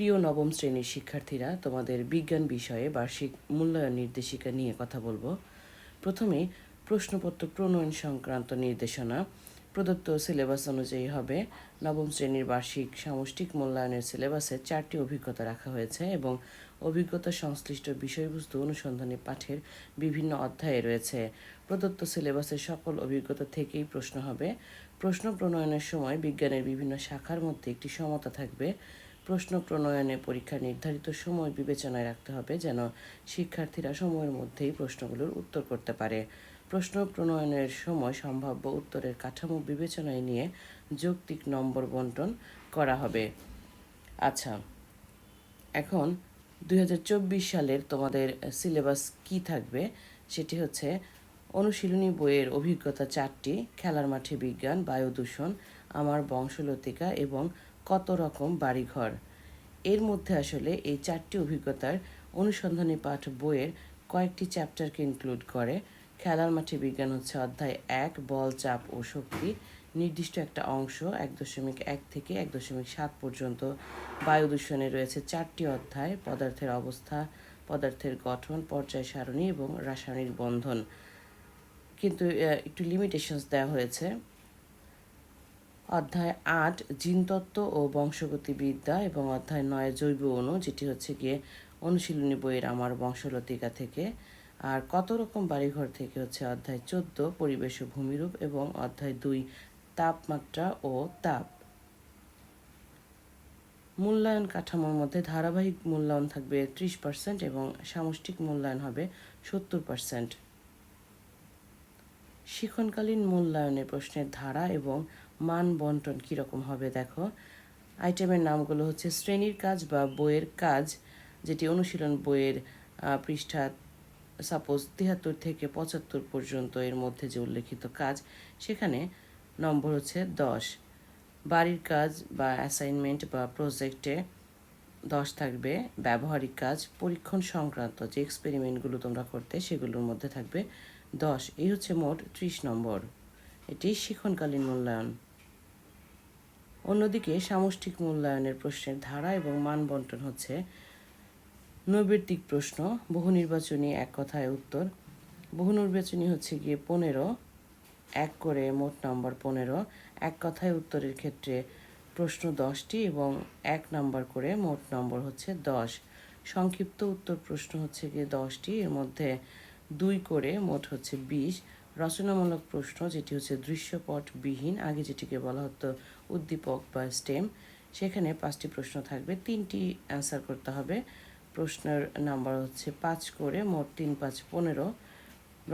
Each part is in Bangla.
প্রিয় নবম শ্রেণির শিক্ষার্থীরা, তোমাদের বিজ্ঞান বিষয়ে বার্ষিক মূল্যায়ন নির্দেশিকা নিয়ে কথা বলব। প্রথমে প্রশ্নপত্র প্রণয়ন সংক্রান্ত নির্দেশনা। প্রদত্ত সিলেবাস অনুযায়ী হবে। নবম শ্রেণির বার্ষিক সামষ্টিক মূল্যায়নের সিলেবাসে চারটি অভিজ্ঞতা রাখা হয়েছে এবং অভিজ্ঞতা সংশ্লিষ্ট বিষয়বস্তু অনুসন্ধানী পাঠের বিভিন্ন অধ্যায়ে রয়েছে। প্রদত্ত সিলেবাসের সকল অভিজ্ঞতা থেকেই প্রশ্ন হবে। প্রশ্ন প্রণয়নের সময় বিজ্ঞানের বিভিন্ন শাখার মধ্যে একটি সমতা থাকবে। প্রশ্ন প্রণয়নে পরীক্ষার নির্ধারিত সময় বিবেচনায় রাখতে হবে যেন শিক্ষার্থীরা সময়ের মধ্যেই প্রশ্নগুলোর উত্তর করতে পারে। প্রশ্ন প্রণয়নের সময় সম্ভাব্য উত্তরের কাঠামো বিবেচনায় নিয়ে যৌক্তিক নম্বর বন্টন করা হবে। আচ্ছা এখন দুই হাজার চব্বিশ সালের তোমাদের সিলেবাস কি থাকবে? সেটি হচ্ছে অনুশীলনী বইয়ের অভিজ্ঞতা চারটি, খেলার মাঠে বিজ্ঞান বায়ু দূষণ আমার বংশলতিকা এবং কত রকম বাড়িঘর। এর মধ্যে আসলে এই চারটি অভিজ্ঞতার অনুসন্ধানী পাঠ বইয়ের কয়েকটি চ্যাপ্টারকে ইনক্লুড করে। খেলার মাঠে বিজ্ঞান হচ্ছে অধ্যায় এক, বল, চাপ ও শক্তি। নির্দিষ্ট একটা অংশ এক দশমিক এক থেকে এক দশমিক সাত পর্যন্ত। বায়ু দূষণে রয়েছে চারটি অধ্যায়, পদার্থের অবস্থা, পদার্থের গঠন, পর্যায় সারণী এবং রাসায়নিক বন্ধন। কিন্তু একটু লিমিটেশনস দেওয়া হয়েছে। অধ্যায় আট, জিনতত্ত্ব ও বংশগতিবিদ্যা এবং অধ্যায় নয় জৈব অণু, যেটি হচ্ছে গিয়ে অনুশীলনী বইয়ের আমার বংশলতিকা থেকে। আর কত রকম বাড়িঘর থেকে হচ্ছে অধ্যায় চোদ্দ, পরিবেশ ও ভূমিরূপ এবং অধ্যায় দুই, তাপমাত্রা ও তাপ। মূল্যায়ন কাঠামোর মধ্যে ধারাবাহিক মূল্যায়ন থাকবে ত্রিশ পার্সেন্ট এবং সামষ্টিক মূল্যায়ন হবে সত্তর পার্সেন্ট। শিক্ষণকালীন মূল্যায়নের প্রশ্নের ধারা এবং মান বন্টন কীরকম হবে দেখো। আইটেমের নামগুলো হচ্ছে শ্রেণির কাজ বা বইয়ের কাজ, যেটি অনুশীলন বইয়ের পৃষ্ঠা সাপোজ তিয়াত্তর থেকে পঁচাত্তর পর্যন্ত এর মধ্যে যে উল্লেখিত কাজ, সেখানে নম্বর হচ্ছে দশ। বাড়ির কাজ বা অ্যাসাইনমেন্ট বা প্রজেক্টে দশ থাকবে। ব্যবহারিক কাজ, পরীক্ষণ সংক্রান্ত যে এক্সপেরিমেন্টগুলো তোমরা করতে, সেগুলোর মধ্যে থাকবে দশ। এই হচ্ছে মোট ত্রিশ নম্বর। এটি শিক্ষণকালীন মূল্যায়ন। অন্যদিকে সামষ্টিক মূল্যায়নের প্রশ্নের ধারা এবং মান বন্টন হচ্ছে নৈবেদিক প্রশ্ন, বহু নির্বাচনী এক কথায় উত্তর। বহু নির্বাচনী হচ্ছে গিয়ে পনেরো, এক করে মোট নম্বর পনেরো, এক কথায় উত্তরের ক্ষেত্রে প্রশ্ন দশটি এবং এক নম্বর করে মোট নম্বর হচ্ছে দশ। সংক্ষিপ্ত উত্তর প্রশ্ন হচ্ছে গিয়ে দশটি, এর মধ্যে দুই করে মোট হচ্ছে বিশ। রচনামূলক প্রশ্ন, যেটি হচ্ছে দৃশ্যপটবিহীন, আগে যেটিকে বলা হতো উদ্দীপক বা স্টেম। সেখানে পাঁচটি প্রশ্ন থাকবে, তিনটি অ্যান্সার করতে হবে। প্রশ্নের নাম্বার হচ্ছে পাঁচ করে, মোট তিন পাঁচ পনেরো।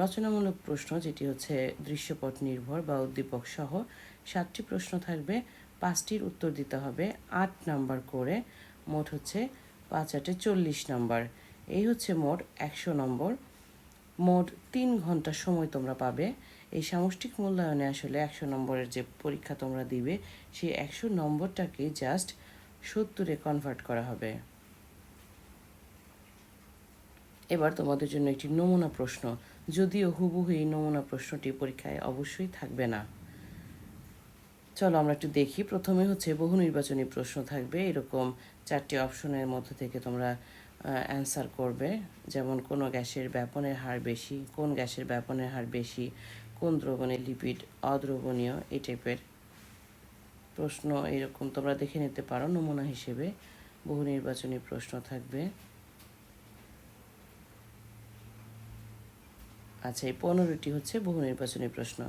রচনামূলক প্রশ্ন, যেটি হচ্ছে দৃশ্যপট নির্ভর বা উদ্দীপক সহ, সাতটি প্রশ্ন থাকবে, পাঁচটির উত্তর দিতে হবে আট নাম্বার করে, মোট হচ্ছে পাঁচ আটে চল্লিশ নাম্বার এই হচ্ছে মোট একশো নম্বর মোট তিন ঘণ্টা সময় তোমরা পাবে। এই সামষ্টিক মূল্যায়নে আসলে একশো নম্বরের যে পরীক্ষা তোমরা দিবে, সেই একশো নম্বরটাকে জাস্ট সত্তরে কনভার্ট করা হবে। এবার তোমাদের জন্য একটি নমুনা প্রশ্ন। যদিও হুবহু এই নমুনা প্রশ্নটি পরীক্ষায় অবশ্যই থাকবে না। চলো আমরা একটু দেখি। প্রথমে হচ্ছে বহু নির্বাচনী প্রশ্ন থাকবে। এরকম চারটি অপশনের মধ্যে থেকে তোমরা অ্যান্সার করবে, যেমন কোন গ্যাসের ব্যাপনের হার বেশি, কোন গ্যাসের ব্যাপনের হার বেশি, কোন দ্রবণের লিপিড অদ্রবণীয়, এই টাইপের প্রশ্ন এরকম তোমরা দেখে নিতে পারো, নমুনা হিসেবে বহু নির্বাচনী প্রশ্ন থাকবে। আচ্ছা এই পনেরোটি হচ্ছে বহু নির্বাচনী প্রশ্ন।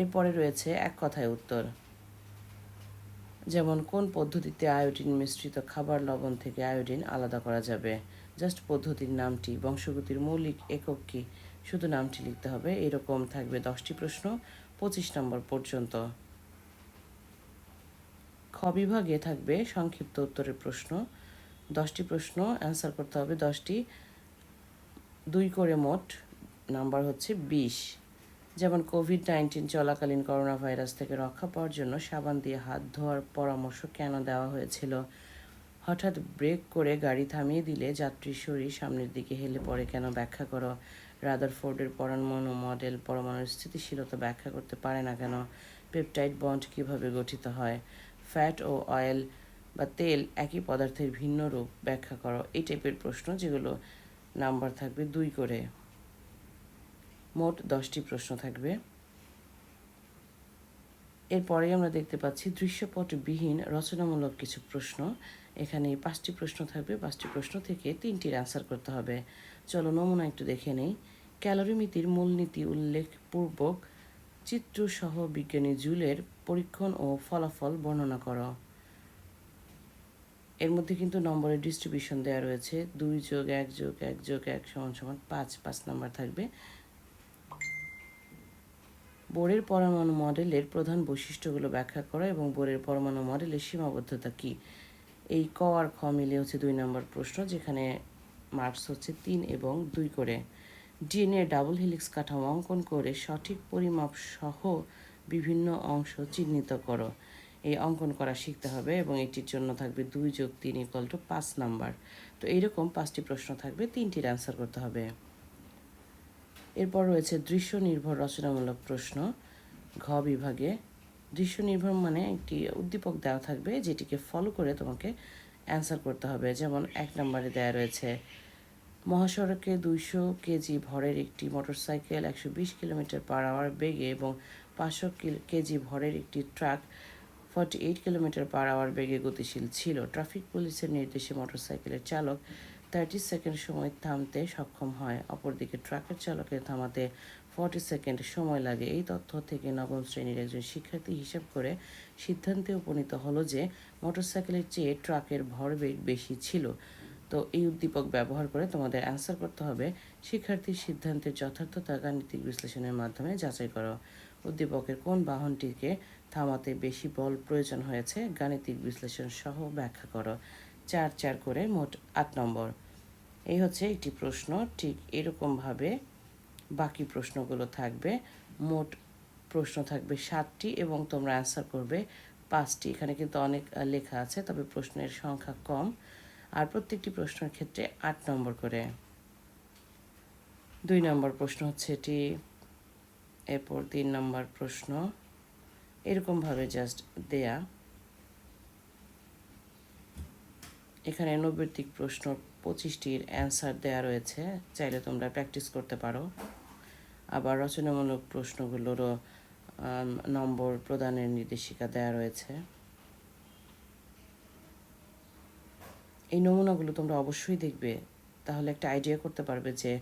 এরপরে রয়েছে এক কথায় উত্তর। যেমন কোন পদ্ধতিতে আয়োডিন মিশ্রিত খাবার লবণ থেকে আয়োডিন আলাদা করা যাবে? জাস্ট পদ্ধতির নামটি, বংশগতির মৌলিক একক কি? শুধু নামটি লিখতে হবে, এরকম থাকবে দশটি প্রশ্ন, পঁচিশ নম্বর পর্যন্ত। খ বিভাগে থাকবে সংক্ষিপ্ত উত্তরের প্রশ্ন, দশটি প্রশ্ন, অ্যান্সার করতে হবে দশটি। দুই করে মোট নাম্বার হচ্ছে বিশ। যেমন কোভিড নাইন্টিন চলাকালীন করোনা ভাইরাস থেকে রক্ষা পাওয়ার জন্য সাবান দিয়ে হাত ধোয়ার পরামর্শ কেন দেওয়া হয়েছিল? হঠাৎ ব্রেক করে গাড়ি থামিয়ে দিলে যাত্রীর শরীর সামনের দিকে হেলে পড়ে কেন ব্যাখ্যা করো? রাদারফোর্ডের পরমাণু মডেল পরমাণুর স্থিতিশীলতা ব্যাখ্যা করতে পারে না কেন? পেপটাইড বন্ড কীভাবে গঠিত হয়? ফ্যাট ও অয়েল বা তেল একই পদার্থের ভিন্ন রূপ ব্যাখ্যা করো। এই টাইপের প্রশ্ন যেগুলো নাম্বার থাকবে দুই করে। মোট দশটি প্রশ্ন থাকবে। এরপরে আমরা দেখতে পাচ্ছি দৃশ্যপটবিহীন রচনামূলক কিছু প্রশ্ন। এখানে পাঁচটি প্রশ্ন থাকবে, পাঁচটি প্রশ্ন থেকে তিনটির অ্যান্সার করতে হবে। চলো নমুনা একটু দেখে নেই। ক্যালোরিমিতির মূলনীতি উল্লেখপূর্বক চিত্রসহ বিজ্ঞানী জুলের পরীক্ষণ ও ফলাফল বর্ণনা করো। এর মধ্যে কিন্তু নম্বরের ডিস্ট্রিবিউশন দেওয়া রয়েছে। দুই যোগ এক যোগ এক যোগ এক সমান সমান পাঁচ পাঁচ নাম্বার থাকবে। বোরের পরমাণু মডেলের প্রধান বৈশিষ্ট্যগুলো ব্যাখ্যা করা এবং বোরের পরমাণু মডেলের সীমাবদ্ধতা কি? এই ক আর খ মিলে হচ্ছে দুই নম্বর প্রশ্ন, যেখানে মার্কস হচ্ছে তিন এবং দুই করে। ডিএনএ ডাবল হেলিক্স কাঠামো অঙ্কন করে সঠিক পরিমাপ সহ বিভিন্ন অংশ চিহ্নিত করো। এই অঙ্কন করা শিখতে হবে এবং এটির জন্য থাকবে দুই যোগ তিন ইকুয়াল টু পাঁচ নাম্বার তো এইরকম পাঁচটি প্রশ্ন থাকবে, তিনটির অ্যান্সার করতে হবে। এরপর রয়েছে দৃশ্য নির্ভর রচনামূলক প্রশ্ন। ঘ বিভাগে দৃশ্য নির্ভর মানে একটি উদ্দীপক দেওয়া থাকবে যেটিকে ফলো করে তোমাকে অ্যান্সার করতে হবে। যেমন এক নম্বরে দেওয়া রয়েছে, মহাসড়কে দুইশো কেজি ভরের একটি মোটরসাইকেল একশো বিশ কিলোমিটার পার আওয়ার বেগে এবং পাঁচশো কেজি ভরের একটি truck forty eight kilometre per hour বেগে গতিশীল ছিল। ট্রাফিক পুলিশের নির্দেশে মোটরসাইকেলের চালক থার্টি সেকেন্ড সময় থামতে সক্ষম হয়। অপরদিকে ট্রাকের চালকের থামাতে ফর্টি সেকেন্ড সময় লাগে। এই তথ্য থেকে নবম শ্রেণির একজন শিক্ষার্থী হিসাব করে সিদ্ধান্তে উপনীত হলো যে মোটরসাইকেলের চেয়ে ট্রাকের ভরবেগ বেশি ছিল। তো এই উদ্দীপক ব্যবহার করে তোমাদের অ্যান্সার করতে হবে। শিক্ষার্থীর সিদ্ধান্তের যথার্থতা গাণিতিক বিশ্লেষণের মাধ্যমে যাচাই করো। উদ্দীপকের কোন বাহনটিকে থামাতে বেশি বল প্রয়োজন হয়েছে, গাণিতিক বিশ্লেষণ সহ ব্যাখ্যা করো। চার চার করে মোট আট নম্বর। এই হচ্ছে একটি প্রশ্ন, ঠিক এরকমভাবে বাকি প্রশ্নগুলো থাকবে। মোট প্রশ্ন থাকবে সাতটি এবং তোমরা অ্যান্সার করবে পাঁচটি। এখানে কিন্তু অনেক লেখা আছে, তবে প্রশ্নের সংখ্যা কম। আর প্রত্যেকটি প্রশ্নের ক্ষেত্রে আট নম্বর করে। দুই নম্বর প্রশ্ন হচ্ছে এটি। এরপর তিন নম্বর প্রশ্ন। এরকমভাবে জাস্ট দেয়া। এখানে নৈবেদিক প্রশ্ন পঁচিশটির অ্যান্সার দেয়া রয়েছে। চাইলে তোমরা প্র্যাকটিস করতে পারো। আবার রচনামূলক প্রশ্নগুলোরও নম্বর প্রদানের নির্দেশিকা দেয়া রয়েছে। এই নমুনাগুলো তোমরা অবশ্যই দেখবে। তাহলে একটা আইডিয়া করতে পারবে যে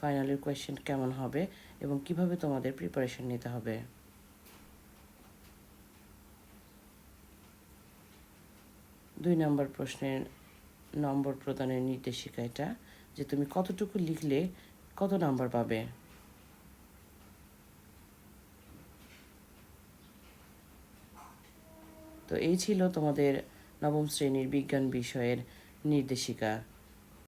ফাইনালের কোয়েশ্চেন কেমন হবে এবং কীভাবে তোমাদের প্রিপারেশন নিতে হবে। দুই নম্বর প্রশ্নের নম্বর প্রদানের নির্দেশিকা এটা, যে তুমি কতটুকু লিখলে কত নম্বর পাবে? তো এই ছিল তোমাদের নবম শ্রেণির বিজ্ঞান বিষয়ের নির্দেশিকা।